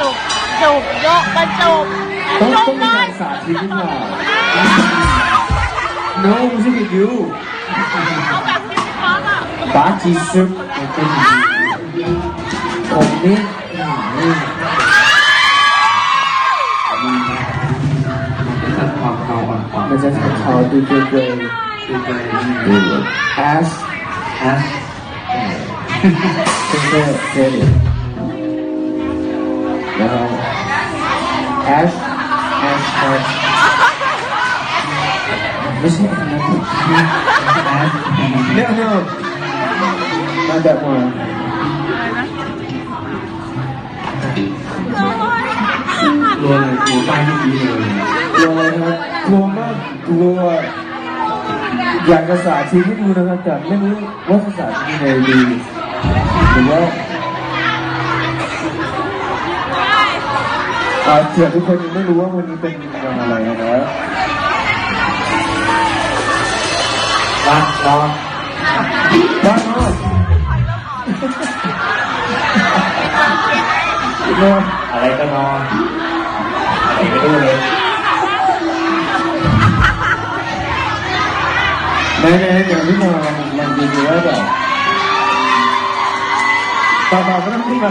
จุบโยกกระจุบต้องจุต้บองมีเลกายรสาธิตขึ้นมา No ไม่ใช่กับยูเอาแบบที่พี่ป๊อปอะบาจีซึบผมนี่อืมมันจะตัดความเกาอ่อนมันจะทำเขาดูเกรย์ๆดูไปแอสแอสเกรย์เกรย์ แอสแอสไม่ใช่อันนั้นแอสเนี่ยเนี่ยมาแบบว่ากลัวเลยกลัวป้ายเมื่อกี้เลยกลัวนะไรครับกลัวมากกลัวอยากจะสาธิตให้ดูนะครับแต่ไม่รู้ว่าจะสาธิตยังไงดีหรือว่าอ่า เผื่อทุกคนยังไม่รู้ว่าวันนี้เป็นวันอะไรนะครับรักรอบ้านนอกนอนอะไรก็นอนอะไรก็ดูเลยในในอย่างที่มามันมันดีๆว่าแบบต่อๆก็ต้องขึ้นมา